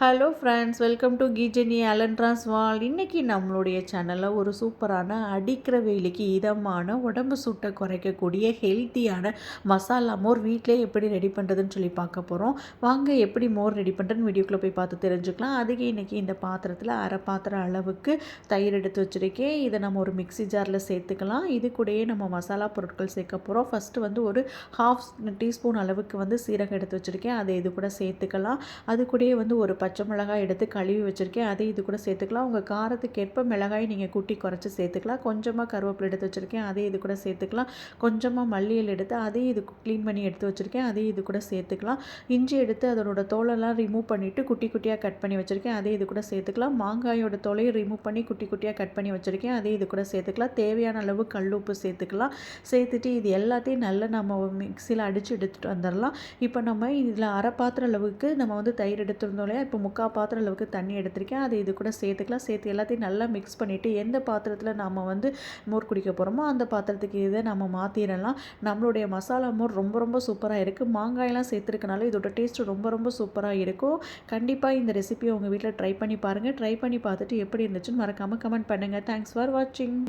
Hello friends welcome to கீஜெனி அலன்ட்ராஸ் வால் இன்றைக்கி நம்மளுடைய சேனலில் ஒரு சூப்பரான அடிக்கிற வெயிலுக்கு இதமான உடம்பு சூட்டை குறைக்கக்கூடிய ஹெல்த்தியான மசாலா மோர் வீட்டிலே எப்படி ரெடி பண்ணுறதுன்னு சொல்லி பார்க்க போகிறோம் வாங்க எப்படி மோர் ரெடி பண்ணுறதுன்னு வீடியோக்குள்ளே போய் பார்த்து தெரிஞ்சுக்கலாம். அதுக்கு இன்றைக்கி இந்த பாத்திரத்தில் அரை பாத்திரம் அளவுக்கு தயிர் எடுத்து வச்சுருக்கேன். இதை நம்ம ஒரு மிக்சி ஜாரில் சேர்த்துக்கலாம். இது கூடயே நம்ம மசாலா பொருட்கள் சேர்க்க போகிறோம் ஃபஸ்ட்டு வந்து ஒரு ஹாஃப் டீஸ்பூன் அளவுக்கு வந்து சீரகம் எடுத்து வச்சுருக்கேன். அதை இது கூட சேர்த்துக்கலாம். அது கூடயே வந்து ஒரு பச்சை மிளகாய் எடுத்து கழுவி வச்சுருக்கேன். அதை இது கூட சேர்த்துக்கலாம். உங்கள் காரத்துக்கேற்ப மிளகாய் நீங்கள் கூட்டி குறைச்சி சேர்த்துக்கலாம். கொஞ்சமாக கருவேப்பிலை எடுத்து வச்சுருக்கேன். அதே இது கூட சேர்த்துக்கலாம். கொஞ்சமாக மல்லியல் எடுத்து அதையும் இது க்ளீன் பண்ணி எடுத்து வச்சுருக்கேன். அதையும் இது கூட சேர்த்துக்கலாம். இஞ்சி எடுத்து அதனோட தோலெல்லாம் ரிமூவ் பண்ணிவிட்டு குட்டி குட்டியாக கட் பண்ணி வச்சுருக்கேன். அதே இது கூட சேர்த்துக்கலாம். மாங்காயோட தோலையும் ரிமூவ் பண்ணி குட்டி குட்டியாக கட் பண்ணி வச்சுருக்கேன். அதே இது கூட சேர்த்துக்கலாம். தேவையான அளவு கல் உப்பு சேர்த்துக்கலாம். சேர்த்துட்டு இது எல்லாத்தையும் நல்லா நம்ம மிக்சியில் அடித்து எடுத்துகிட்டு வந்துடலாம் இப்போ நம்ம இதில் அரை பாத்திரம் அளவுக்கு நம்ம வந்து தயிர் எடுத்துருந்தோம் இல்லையா? இப்போ இப்போ முக்கால் பாத்திரம் அளவுக்கு தண்ணி எடுத்திருக்கேன். அதை இது கூட சேர்த்துக்கலாம். சேர்த்து எல்லாத்தையும் நல்லா மிக்ஸ் பண்ணிவிட்டு எந்த பாத்திரத்தில் நம்ம வந்து மோர் குடிக்க போகிறோமோ அந்த பாத்திரத்துக்கு இதை நம்ம மாற்றிடலாம் நம்மளுடைய மசாலா மோர் ரொம்ப ரொம்ப சூப்பராக இருக்குது மாங்காயெல்லாம் சேர்த்துருக்கனால இதோட டேஸ்ட் ரொம்ப ரொம்ப சூப்பராக இருக்கும். கண்டிப்பாக இந்த ரெசிபியை உங்கள் வீட்டில் ட்ரை பண்ணி பாருங்கள் ட்ரை பண்ணி பார்த்துட்டு எப்படி இருந்துச்சுன்னு மறக்காமல் கமெண்ட் பண்ணுங்கள் தேங்க்ஸ் ஃபார் வாட்சிங்